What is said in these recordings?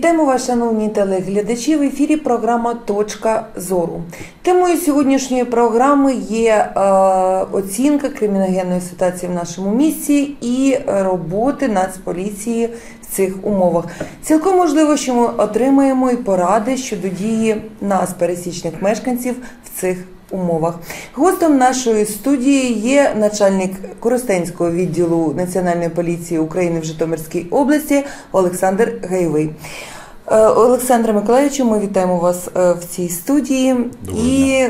Вітаємо вас, шановні телеглядачі. В ефірі програма Точка зору. Темою сьогоднішньої програми є е, оцінка криміногенної ситуації в нашому місті і роботи Нацполіції в цих умовах. Цілком можливо, що ми отримаємо і поради щодо дії нас, пересічних мешканців, в цих умовах. Гостем нашої студії є начальник Коростенського відділу Національної поліції України в Житомирській області Олександр Гайвий. Е, Олександре Миколаївичу, ми вітаємо вас е, в цій студії. Доброго І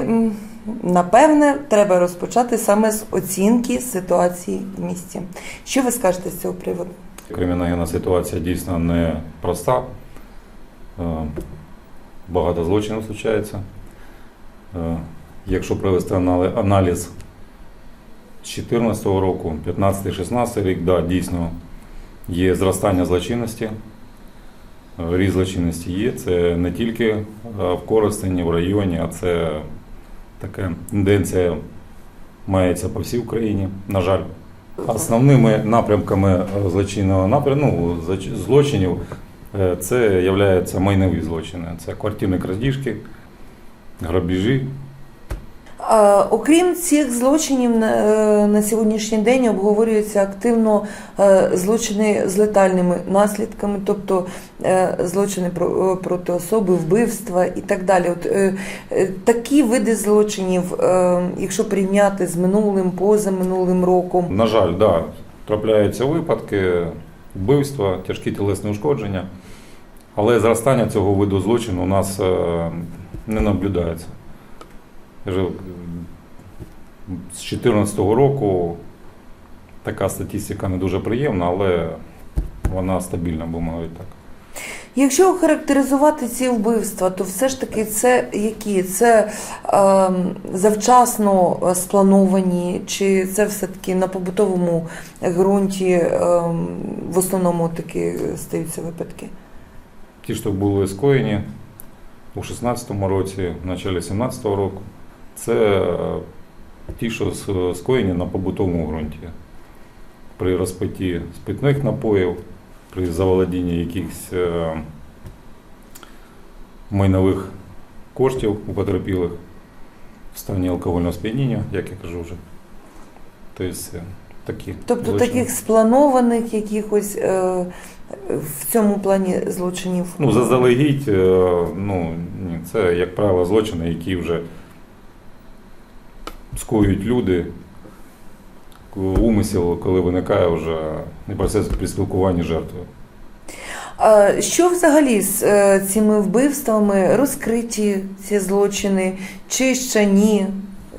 напевне треба розпочати саме з оцінки ситуації в місті. Що ви скажете з цього приводу? Криміногенна ситуація дійсно не проста. Е, Багато злочинів случається. Е, Якщо провести аналіз з 2014 року, 15-16 рік, да, дійсно є зростання злочинності. Е, Ріст злочинності є. Це не тільки е, в Коростені, в районі, а це така тенденція мається по всій Україні, на жаль. Основними напрямками злочинного напрямку ну, злочинів це являються майнові злочини. Це квартирні крадіжки, грабежі. Окрім цих злочинів на, е, сьогоднішній день обговорюються активно е, злочини з летальними наслідками, тобто е, злочини проти особи, вбивства і так далі. От такі види злочинів, якщо порівняти з минулим, позаминулим роком, На жаль, да, трапляються випадки, вбивства, тяжкі тілесні ушкодження, але зростання цього виду злочину у нас не наблюдається. З 2014 року така статистика не дуже приємна, але вона стабільна, будемо говорити так. Якщо охарактеризувати ці вбивства, то все ж таки це які? Це ем, завчасно е, сплановані, чи це все-таки на побутовому ґрунті ем, в основному такі стаються випадки? Ті, що були скоєні у 16-му році, в началі 17-го року, це е, ті, що скоєні на побутовому ґрунті. При розпитті спитних напоїв, при заволодінні якихось е, майнових коштів у потерпілих в стані алкогольного сп'яніння, як я кажу вже. Тобто такі. Тобто злочини. таких спланованих якихось е, в цьому плані злочинів? Ну, заздалегідь, е, ну, ні, це, як правило, злочини, які вже скоюють люди. Умисел, коли виникає вже непосередньо при спілкуванні жертвою. А Що взагалі з е, цими вбивствами розкриті ці злочини, чи ще ні?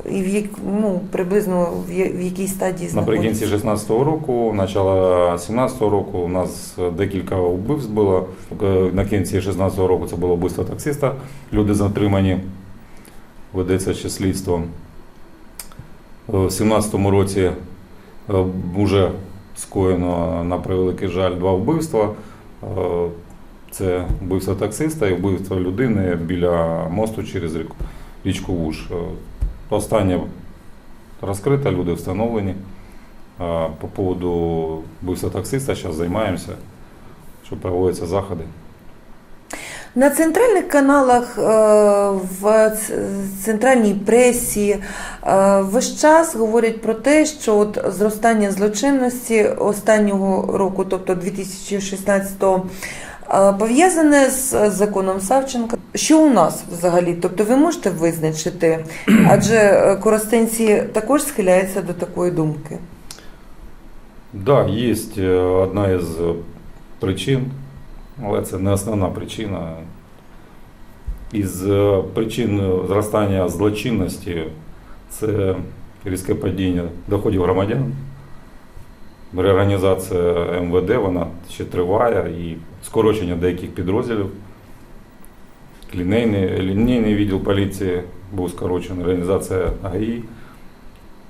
І в як, ну, приблизно в, якій стадії Наприкінці знаходяться? 16-го року, начало 17-го року у нас декілька вбивств було. Е, На кінці 16-го року це було вбивство таксиста. Люди затримані, ведеться ще слідство. Е, В 17-му році вже скоєно, на превеликий жаль, два вбивства. Е, Це вбивство таксиста і вбивство людини біля мосту через річку Вуж. Е, Останнє розкрите, люди встановлені. По поводу вбивства таксиста зараз займаємося, що проводяться заходи. На центральних каналах, е, в центральній пресі е, весь час говорять про те, що от зростання злочинності останнього року, тобто 2016-го, е, пов'язане з законом Савченка. Що у нас взагалі? Тобто ви можете визначити, адже е, коростенці також схиляються до такої думки. Так, да, є е, одна із причин, але це не основна причина. Із е, причин зростання злочинності це різке падіння доходів громадян. Реорганізація МВД вона ще триває і скорочення деяких підрозділів. Лінейний, лінійний відділ поліції був скорочений, реорганізація АГІ.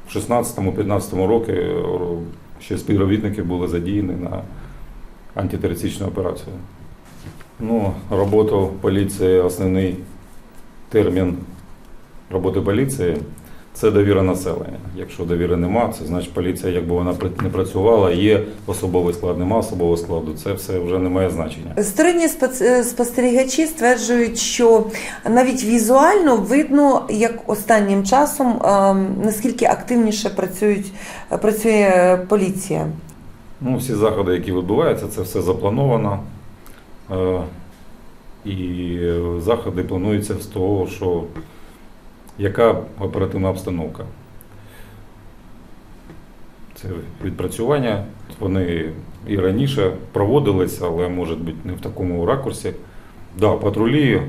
В 16-15 році е, ще співробітники були задіяні на антитерористичну операцію. Ну, роботу поліції, основний термін роботи поліції це довіра населення. Якщо довіри нема, це значить поліція, якби вона не працювала, є особовий склад, нема особового складу, це все вже не має значення. Сторонні е, спостерігачі стверджують, що навіть візуально видно, як останнім часом ем, наскільки активніше працюють, працює поліція. Ну, всі заходи, які відбуваються, це все заплановано. Е, І заходи плануються з того, що яка оперативна обстановка. Це відпрацювання. Вони і раніше проводилися, але може бути не в такому ракурсі. Да, патрулі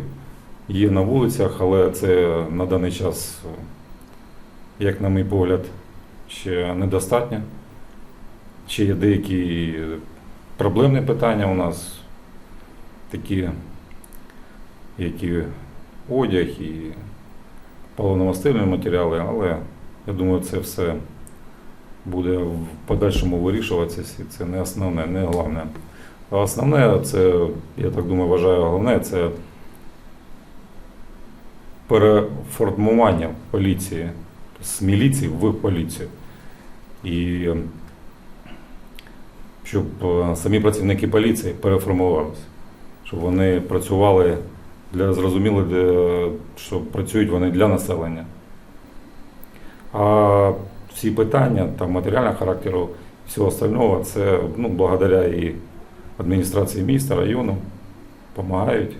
є на вулицях, але це на даний час, як на мій погляд, ще недостатньо. Ще є деякі проблемні питання у нас, такі, які одяг і паливно-мастильні матеріали, але я думаю, це все буде в подальшому вирішуватися, і це не основне, не головне. А основне, це, я так думаю, вважаю, головне це переформування поліції з міліції в поліцію. І щоб е, самі працівники поліції переформувалися, щоб вони працювали для зрозуміли, де- що працюють вони для населення. А всі питання там, матеріального характеру, всього остального, це ну, благодаря і адміністрації міста, району, допомагають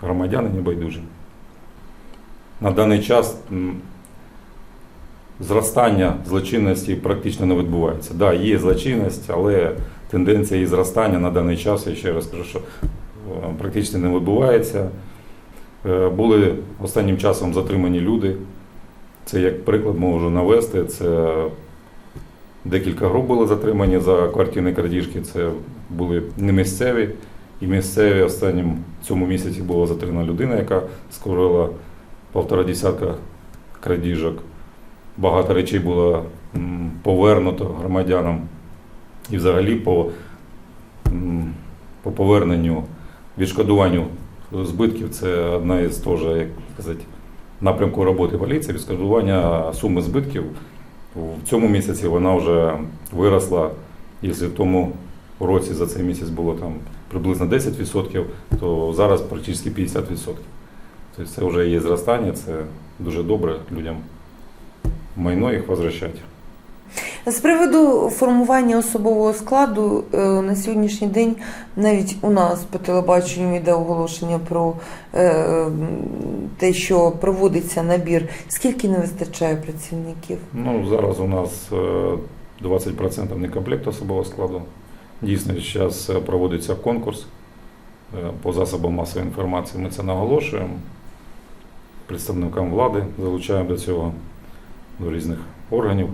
громадяни небайдужі. На даний час зростання злочинності практично не відбувається. Так, да, є злочинність, але тенденція її зростання на даний час, я ще раз кажу, що практично не відбувається. Е, Були останнім часом затримані люди. Це як приклад можу навести. Це декілька груп були затримані за квартирні крадіжки. Це були не місцеві. І місцеві останнім цьому місяці була затримана людина, яка скорила півтора десятка крадіжок. Багато речей було повернуто громадянам. І взагалі по, по поверненню, відшкодуванню збитків це одна із теж, як сказати, напрямку роботи поліції, відшкодування суми збитків. В цьому місяці вона вже виросла, якщо в тому році за цей місяць було там приблизно 10%, то зараз практично 50%. Тобто це вже є зростання, це дуже добре людям майно їх возвращати. З приводу формування особового складу е, на сьогоднішній день навіть у нас по телебаченню йде оголошення про е, те, що проводиться набір. Скільки не вистачає працівників? Ну, зараз у нас е, 20% не комплект особового складу. Дійсно, зараз е, проводиться конкурс е, по засобам масової інформації. Ми це наголошуємо. Представникам влади залучаємо до цього до різних органів.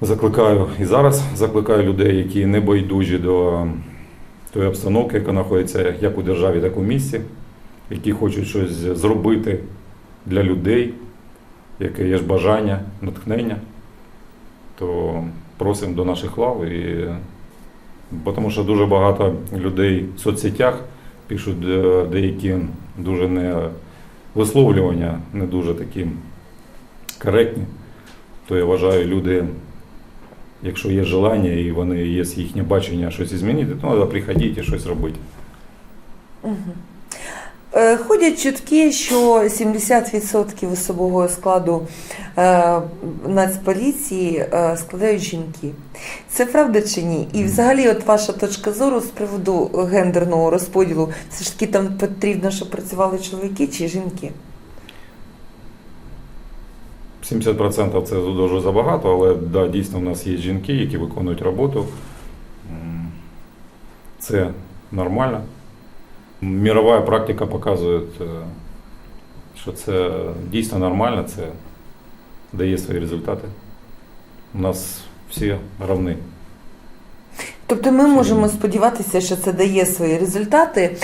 Закликаю і зараз закликаю людей, які не байдужі до тої обстановки, яка знаходиться як у державі, так і у місті, які хочуть щось зробити для людей, яке є ж бажання, натхнення, то просимо до наших лав. І... Тому що дуже багато людей в соцсетях пишуть е, деякі дуже не висловлювання, не дуже такі коректні. То я вважаю, люди, якщо є желання і вони є їхнє бачення щось змінити, то треба приходити і щось робити. Е, Ходять чутки, що 70% особового складу е, Нацполіції е, складають жінки. Це правда чи ні? І взагалі, от ваша точка зору з приводу гендерного розподілу, все ж таки там потрібно, щоб працювали чоловіки чи жінки? 70% це дуже забагато, але да, дійсно в нас є жінки, які виконують роботу. Це нормально. Мірова практика показує, е, що це дійсно нормально, це дає свої результати. У нас всі равні. Тобто ми можемо сподіватися, що це дає свої результати.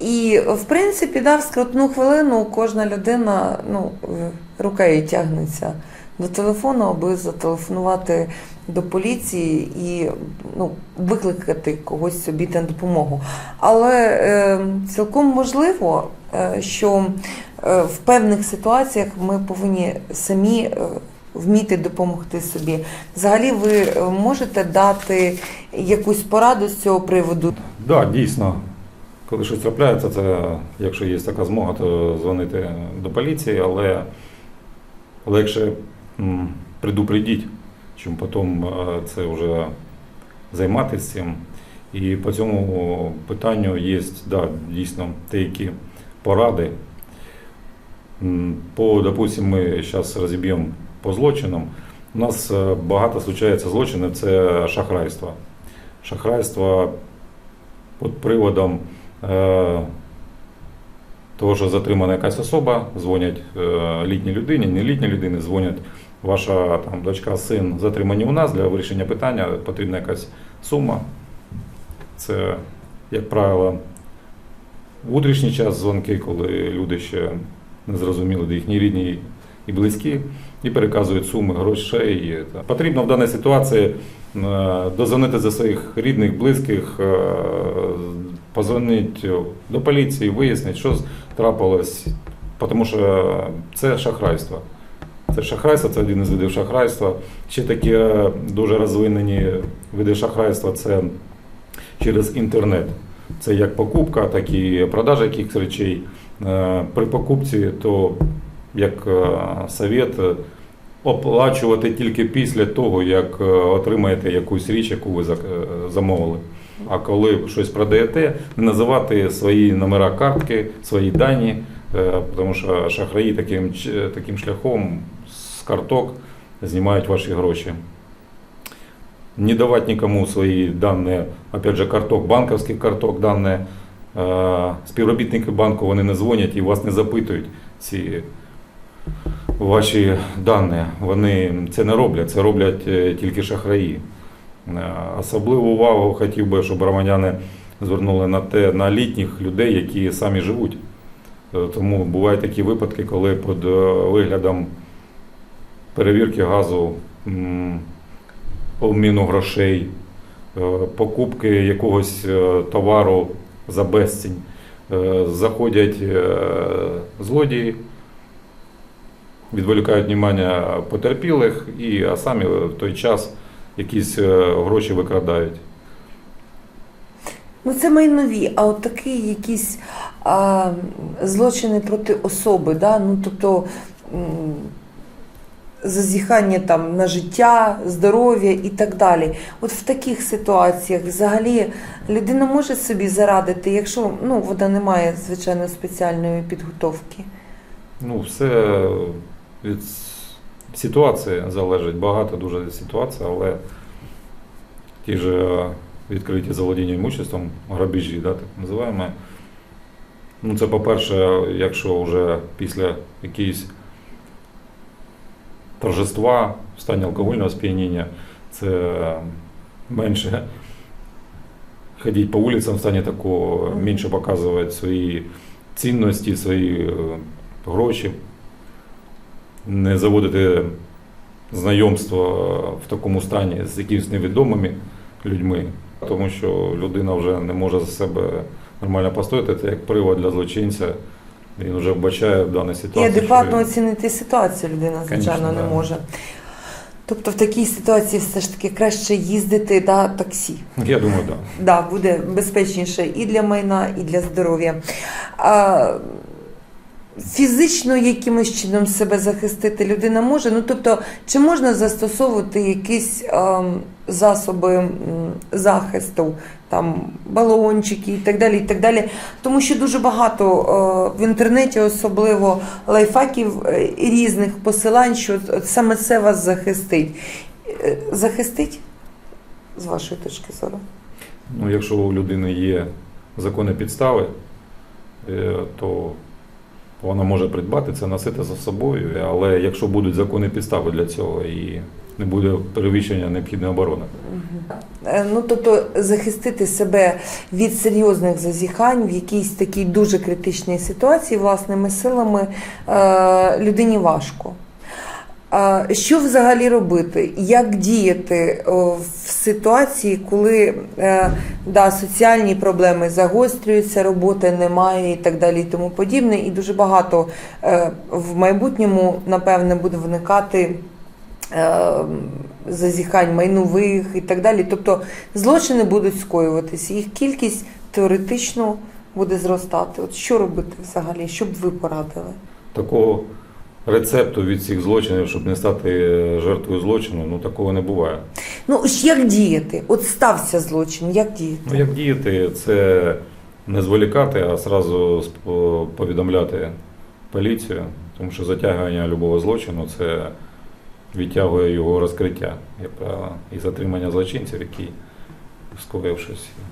І, в принципі, да, в скрутну хвилину кожна людина, ну, рука їй тягнеться до телефону, аби зателефонувати до поліції і ну, викликати когось собі на допомогу. Але е, цілком можливо, е, що е, в певних ситуаціях ми повинні самі е, вміти допомогти собі. Взагалі, ви можете дати якусь пораду з цього приводу? Так, да, дійсно. Коли щось трапляється, це якщо є така змога, то дзвонити до поліції, але легше м, предупредіть, чим потім е, це вже займатися цим. І по цьому питанню є да, дійсно деякі поради. По, допустим, ми зараз розіб'ємо по злочинам. У нас е, багато случається злочинів, це шахрайство. Шахрайство під приводом е, того, що затримана якась особа, дзвонять е, літній людині, не літній людині, дзвонять ваша там, дочка, син затримані у нас для вирішення питання, потрібна якась сума. Це, як правило, в утрішній час дзвонки, коли люди ще не зрозуміли, де їхні рідні і близькі, і переказують суми грошей. Потрібно в даній ситуації е, дозвонити за своїх рідних, близьких, е, позвонити до поліції, вияснити, що трапилось, тому що це шахрайство. Це шахрайство, це один із видів шахрайства. Ще такі е, дуже розвинені види шахрайства це через інтернет. Це як покупка, так і продажа якихось речей. Е, При покупці, то як е, совет, е, оплачувати тільки після того, як е, отримаєте якусь річ, яку ви е, замовили. А коли щось продаєте, не називати свої номера картки, свої дані, е, тому що шахраї таким, таким шляхом з карток знімають ваші гроші. Не давать никому свои данные, опять же, карток, банковських карток дані. Е, Співробітники банку вони не дзвонять і вас не запитують ці ваші дані. Вони це не роблять, це роблять е, тільки шахраї. Е, Особливу увагу хотів би, щоб громадяни звернули на те на літніх людей, які самі живуть. Е, Тому бувають такі випадки, коли під е, виглядом перевірки газу, обміну грошей, покупки якогось товару за безцінь, заходять злодії, відволікають внимання потерпілих, і, а самі в той час якісь е, гроші викрадають. Ну, це майнові, а от такі якісь а, злочини проти особи, да? ну, тобто зазіхання там на життя, здоров'я і так далі. От в таких ситуаціях взагалі людина може собі зарадити, якщо ну, вона не має, звичайно, спеціальної підготовки. Ну, все від ситуації залежить. Багато дуже ситуацій, але ті ж е, відкриті заволодіння імуществом, грабежі, да, так називаємо. Ну, це, по-перше, якщо вже після якоїсь торжества в стані алкогольного сп'яніння, це менше ходити по вулицям в стані такого, менше показувати свої цінності, свої е, гроші, не заводити знайомство в такому стані з якимись невідомими людьми, тому що людина вже не може за себе нормально постояти, це як привод для злочинця. Він вже вбачає в даній І ситуації. адекватно що оцінити ситуацію людина, звичайно, Конечно, не да. може. Тобто в такій ситуації все ж таки краще їздити на таксі. Я думаю, так. Да. Да, буде безпечніше і для майна, і для здоров'я. Фізично якимось чином себе захистити людина може. Ну тобто, чи можна застосовувати якісь ем, засоби захисту, там балончики і так далі. і так далі. Тому що дуже багато е, в інтернеті, особливо лайфхаків е, різних посилань, що саме це вас захистить. Е, Захистить? З вашої точки зору? Ну, якщо у людини є законні підстави, е, то вона може придбати це, носити за собою, але якщо будуть законні підстави для цього і не буде перевищення необхідної оборони. Е, Ну, тобто захистити себе від серйозних зазіхань в якійсь такій дуже критичній ситуації власними силами е, людині важко. Що взагалі робити? Як діяти в ситуації, коли е, да, соціальні проблеми загострюються, роботи немає і так далі, і тому подібне, і дуже багато е, в майбутньому, напевне, буде виникати е, зазіхань майнових і так далі. Тобто злочини будуть скоюватися, їх кількість теоретично буде зростати. От що робити взагалі? Що б ви порадили? Такого рецепту від цих злочинів, щоб не стати е, жертвою злочину, ну такого не буває. Ну ж як діяти? От стався злочин, як діяти? Ну, як діяти, це не зволікати, а зразу повідомляти поліцію, тому що затягування любого злочину це відтягує його розкриття, як правило, і затримання злочинців, які скоїв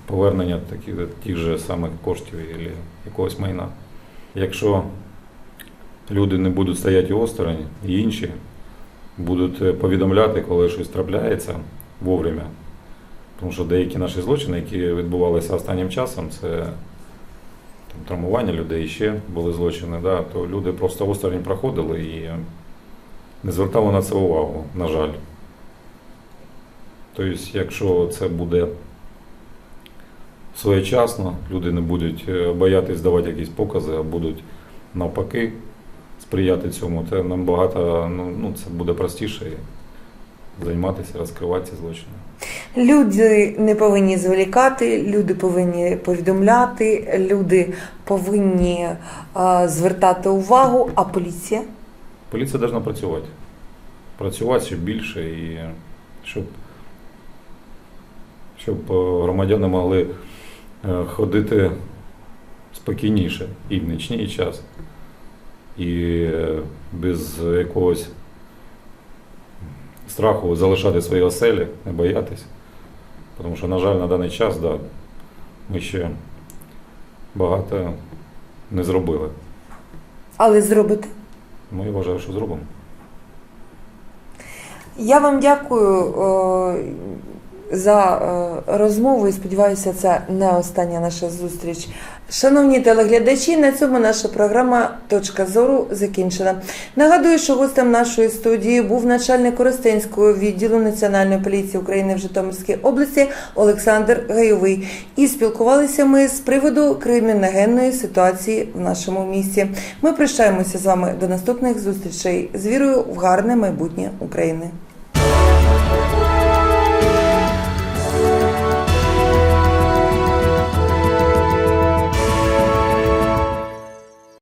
повернення таких, тих же самих коштів або якогось майна. Якщо люди не будуть стояти осторонь, і інші будуть е, повідомляти, коли щось трапляється вовремя, тому що деякі наші злочини, які відбувалися останнім часом, це там, травмування людей ще були злочини, да, то люди просто осторонь проходили і не звертали на це увагу, на жаль. Тобто, якщо це буде своєчасно, люди не будуть е, боятись давати якісь покази, а будуть навпаки сприяти цьому, то набагато ну, ну, це буде простіше займатися, розкривати ці злочини. Люди не повинні зволікати, люди повинні повідомляти, люди повинні а, звертати увагу, а поліція? Поліція повинна працювати. Працювати ще більше і щоб, щоб е, громадяни могли е, ходити спокійніше і в нічний час, і е, без якогось страху залишати свої оселі, не боятись. Тому що, на жаль, на даний час да, ми ще багато не зробили. Але зробити. Ну, я вважаю, що зробимо. Я вам дякую за е, розмову і сподіваюся, це не остання наша зустріч. Шановні телеглядачі, на цьому наша програма Точка зору закінчена. Нагадую, що гостем нашої студії був начальник Коростенського відділу Національної поліції України в Житомирській області Олександр Гайовий. І спілкувалися ми з приводу криміногенної ситуації в нашому місті. Ми прощаємося з вами до наступних зустрічей з вірою в гарне майбутнє України.